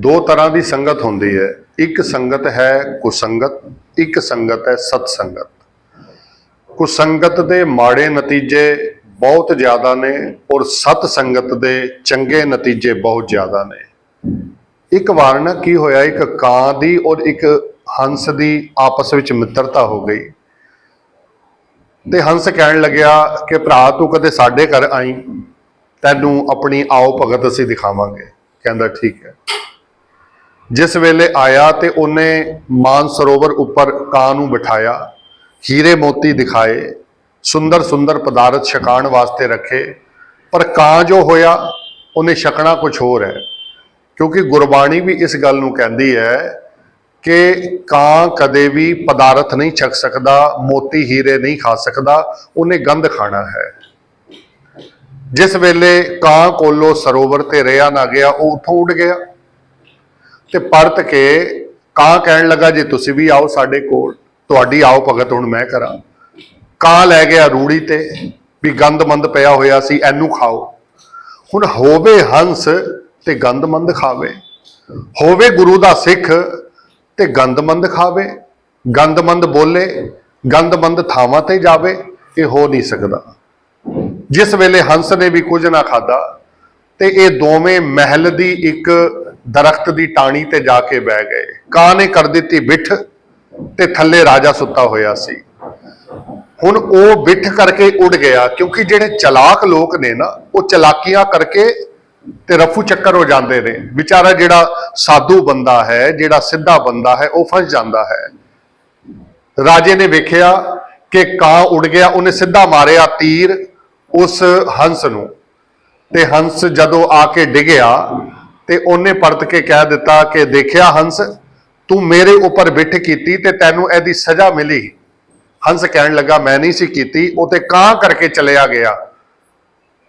ਦੋ ਤਰ੍ਹਾਂ ਦੀ ਸੰਗਤ ਹੁੰਦੀ ਹੈ। ਇੱਕ ਸੰਗਤ ਹੈ ਕੁਸੰਗਤ, ਇੱਕ ਸੰਗਤ ਹੈ ਸਤ ਸੰਗਤ ਕੁਸੰਗਤ ਦੇ ਮਾੜੇ ਨਤੀਜੇ ਬਹੁਤ ਜ਼ਿਆਦਾ ਨੇ ਔਰ ਸਤ ਸੰਗਤ ਦੇ ਚੰਗੇ ਨਤੀਜੇ ਬਹੁਤ ਜ਼ਿਆਦਾ ਨੇ। ਇੱਕ ਵਾਰ ਨਾ ਕੀ ਹੋਇਆ? ਇੱਕ ਕਾਂ ਦੀ ਔਰ ਇੱਕ ਹੰਸ ਦੀ ਆਪਸ ਵਿੱਚ ਮਿੱਤਰਤਾ ਹੋ ਗਈ। ਤੇ ਹੰਸ ਕਹਿਣ ਲੱਗਿਆ ਕਿ ਭਰਾ ਤੂੰ ਕਦੇ ਸਾਡੇ ਘਰ ਆਈ? ਤੈਨੂੰ ਆਪਣੀ ਆਓ ਭਗਤ ਅਸੀਂ ਦਿਖਾਵਾਂਗੇ। ਕਹਿੰਦਾ ਠੀਕ ਹੈ। ਜਿਸ ਵੇਲੇ ਆਇਆ ਤੇ ਉਹਨੇ ਮਾਨ ਸਰੋਵਰ ਉੱਪਰ ਕਾਂ ਨੂੰ ਬਿਠਾਇਆ, ਹੀਰੇ ਮੋਤੀ ਦਿਖਾਏ, ਸੁੰਦਰ ਸੁੰਦਰ ਪਦਾਰਥ ਛਕਾਣ ਵਾਸਤੇ ਰੱਖੇ, ਪਰ ਕਾਂ ਜੋ ਹੋਇਆ, ਉਹਨੇ ਛਕਣਾ ਕੁਝ ਹੋਰ ਹੈ। ਕਿਉਂਕਿ ਗੁਰਬਾਣੀ ਵੀ ਇਸ ਗੱਲ ਨੂੰ ਕਹਿੰਦੀ ਹੈ ਕਿ ਕਾਂ ਕਦੇ ਵੀ ਪਦਾਰਥ ਨਹੀਂ ਛਕ ਸਕਦਾ, ਮੋਤੀ ਹੀਰੇ ਨਹੀਂ ਖਾ ਸਕਦਾ, ਉਹਨੇ ਗੰਧ ਖਾਣਾ ਹੈ। ਜਿਸ ਵੇਲੇ ਕਾਂ ਕੋਲੋਂ ਸਰੋਵਰ ਤੇ ਰਿਆ ਨਾ ਗਿਆ, ਉਹ ਉੱਥੋਂ ਉੱਡ ਗਿਆ। ਤੇ ਪਰਤ ਕੇ ਕਾਂ ਕਹਿਣ ਲੱਗਾ, ਜੇ ਤੁਸੀਂ ਵੀ ਆਓ ਸਾਡੇ ਕੋਲ, ਤੁਹਾਡੀ ਆਓ ਭਗਤ ਹੁਣ ਮੈਂ ਕਰਾਂ। ਕਾਂ ਲੈ ਗਿਆ ਰੂੜੀ ਤੇ, ਵੀ ਗੰਦਮੰਦ ਪਿਆ ਹੋਇਆ ਸੀ, ਇਹਨੂੰ ਖਾਓ। ਹੁਣ ਹੋਵੇ ਹੰਸ ਤੇ ਗੰਦਮੰਦ ਖਾਵੇ, ਹੋਵੇ ਗੁਰੂ ਦਾ ਸਿੱਖ ਤੇ ਗੰਦਮੰਦ ਖਾਵੇ, ਗੰਦਮੰਦ ਬੋਲੇ, ਗੰਦਮੰਦ ਥਾਵਾਂ ਤੇ ਜਾਵੇ, ਇਹ ਹੋ ਨਹੀਂ ਸਕਦਾ। ਜਿਸ ਵੇਲੇ ਹੰਸ ਨੇ ਵੀ ਕੁਝ ਨਾ ਖਾਦਾ ਤੇ ਇਹ ਦੋਵੇਂ ਮਹਿਲ ਦੀ ਇੱਕ ਦਰਖਤ ਦੀ ਟਾਣੀ ਤੇ ਜਾ ਕੇ ਬਹਿ ਗਏ। ਕਾਂ ਨੇ ਕਰ ਦਿੱਤੀ ਬਿੱਠ ਤੇ ਥੱਲੇ ਰਾਜਾ ਸੁੱਤਾ ਹੋਇਆ ਸੀ। ਹੁਣ ਉਹ ਬਿੱਠ ਕਰਕੇ ਉੱਡ ਗਿਆ ਕਿਉਂਕਿ ਜਿਹੜੇ ਚਲਾਕ ਲੋਕ ਨੇ ਨਾ, ਉਹ ਚਲਾਕੀਆਂ ਕਰਕੇ ਤੇ ਰਫੂ ਚੱਕਰ ਹੋ ਜਾਂਦੇ ਨੇ। ਵਿਚਾਰਾ ਜਿਹੜਾ ਸਾਧੂ ਬੰਦਾ ਹੈ, ਜਿਹੜਾ ਸਿੱਧਾ ਬੰਦਾ ਹੈ, ਉਹ ਫਸ ਜਾਂਦਾ ਹੈ। ਰਾਜੇ ਨੇ ਵੇਖਿਆ ਕਿ ਕਾਂ ਉੱਡ ਗਿਆ, ਉਹਨੇ ਸਿੱਧਾ ਮਾਰਿਆ ਤੀਰ ਉਸ ਹੰਸ ਨੂੰ। ਤੇ ਹੰਸ ਜਦੋਂ ਆ ਕੇ ਡਿੱਗਿਆ, ਤੇ ਉਹਨੇ ਪਰਤ ਕੇ ਕਹਿ ਦਿੱਤਾ ਕਿ ਦੇਖਿਆ ਹੰਸ, ਤੂੰ ਮੇਰੇ ਉੱਪਰ ਬਿੱਠ ਕੀਤੀ ਤੇ ਤੈਨੂੰ ਇਹਦੀ ਸਜ਼ਾ ਮਿਲੀ। ਹੰਸ ਕਹਿਣ ਲੱਗਾ, ਮੈਂ ਨਹੀਂ ਸੀ ਕੀਤੀ, ਉਹ ਤੇ ਕਾਂ ਕਰਕੇ ਚਲਿਆ ਗਿਆ।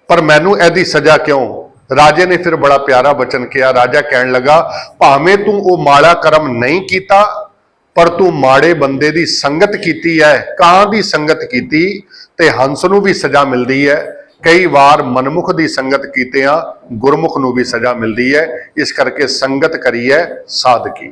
ਪਰ ਮੈਨੂੰ ਇਹਦੀ ਸਜ਼ਾ ਕਿਉਂ? ਰਾਜੇ ਨੇ ਫਿਰ ਬੜਾ ਪਿਆਰਾ ਬਚਨ ਕਿਹਾ। ਰਾਜਾ ਕਹਿਣ ਲੱਗਾ, ਭਾਵੇਂ ਤੂੰ ਉਹ ਮਾੜਾ ਕਰਮ ਨਹੀਂ ਕੀਤਾ ਪਰ ਤੂੰ ਮਾੜੇ ਬੰਦੇ ਦੀ ਸੰਗਤ ਕੀਤੀ ਹੈ ਕਾਂ ਦੀ ਸੰਗਤ ਕੀਤੀ ਤੇ ਹੰਸ ਨੂੰ ਵੀ ਸਜ਼ਾ ਮਿਲਦੀ ਹੈ ਕਈ ਵਾਰ ਮਨਮੁਖ ਦੀ ਸੰਗਤ ਕੀਤੇ ਆ ਗੁਰਮੁਖ ਨੂੰ ਵੀ ਸਜ਼ਾ ਮਿਲਦੀ ਹੈ ਇਸ ਕਰਕੇ ਸੰਗਤ ਕਰੀ ਹੈ ਸਾਧਕੀ